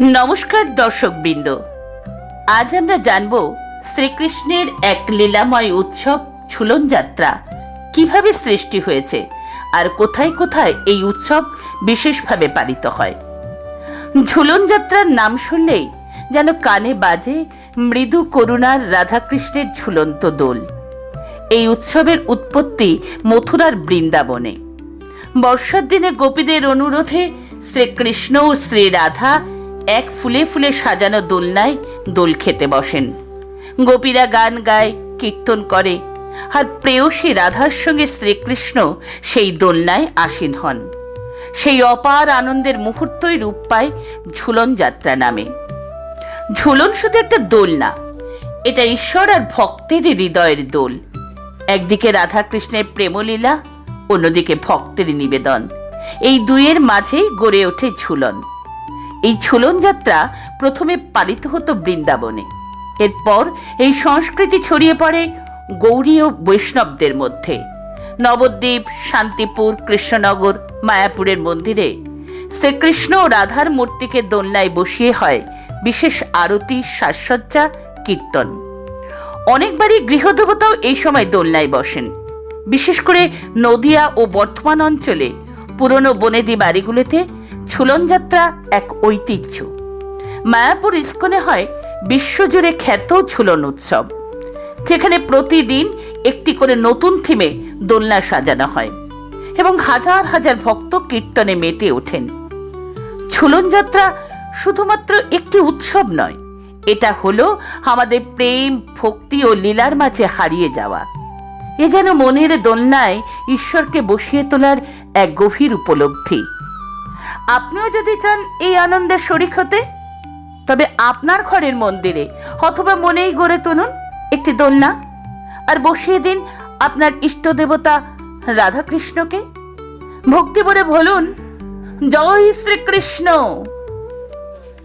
নমস্কার দর্শকবৃন্দ। আজ আমরা জানব শ্রীকৃষ্ণের এক লীলাময় উৎসব ঝুলন যাত্রা কীভাবে সৃষ্টি হয়েছে আর কোথায় কোথায় এই উৎসব বিশেষভাবে পালিত হয়। ঝুলন যাত্রার নাম শুনলেই যেন কানে বাজে মৃদু করুণার রাধাকৃষ্ণের ঝুলন্ত দোল। এই উৎসবের উৎপত্তি মথুরার বৃন্দাবনে। বর্ষার দিনে গোপীদের অনুরোধে শ্রীকৃষ্ণ ও শ্রী রাধা এক ফুলে ফুলে সাজানো দোলনায় দোল খেতে বসেন। গোপীরা গান গায়, কীর্তন করে, আর প্রেয়সী রাধার সঙ্গে শ্রীকৃষ্ণ সেই দোলনায় আসীন হন। সেই অপার আনন্দের মুহূর্তই রূপ পায় ঝুলন যাত্রা নামে। ঝুলন শুধু একটা দোল না, এটা ঈশ্বর আর ভক্তের হৃদয়ের দোল। একদিকে রাধাকৃষ্ণের প্রেমলীলা, অন্যদিকে ভক্তের নিবেদন। এই দুইয়ের মাঝেই গড়ে ওঠে ঝুলন। এই ঝুলন যাত্রা প্রথমে পালিত হতো বৃন্দাবনে। এরপর এই সংস্কৃতি ছড়িয়ে পড়ে গৌরী ও বৈষ্ণবদের মধ্যে। নবদ্বীপ, শান্তিপুর, কৃষ্ণনগর, মায়াপুরের মন্দিরে শ্রীকৃষ্ণ ও রাধার মূর্তিকে দোলনায় বসিয়ে হয় বিশেষ আরতি, সাজসজ্জা, কীর্তন। অনেকবারই গৃহদেবতাও এই সময় দোলনায় বসেন। বিশেষ করে নদিয়া ও বর্ধমান অঞ্চলে পুরনো বনেদি বাড়িগুলোতে ঝুলন যাত্রা এক ঐতিহ্য। মায়াপুর ইস্কনে হয় বিশ্বজুড়ে খ্যাত ঝুলন উৎসব, যেখানে প্রতিদিন একটি করে নতুন থিমে দোলনা সাজানো হয় এবং হাজার হাজার ভক্ত কীর্তনে মেতে ওঠেন। ঝুলন যাত্রা শুধুমাত্র একটি উৎসব নয়, এটা হলো আমাদের প্রেম, ভক্তি ও লীলার মাঝে হারিয়ে যাওয়া। এ যেন মনের দোলনায় ঈশ্বরকে বসিয়ে তোলার এক গভীর উপলব্ধি। আপনিও যদি চান এই আনন্দের শরিক হতে, তবে আপনার ঘরের মন্দিরে অথবা মনেই গড়ে তুলুন একটি দোলনা আর বসিয়ে দিন আপনার ইষ্ট দেবতা রাধাকৃষ্ণকে। ভক্তি বলে বলুন, জয় শ্রীকৃষ্ণ!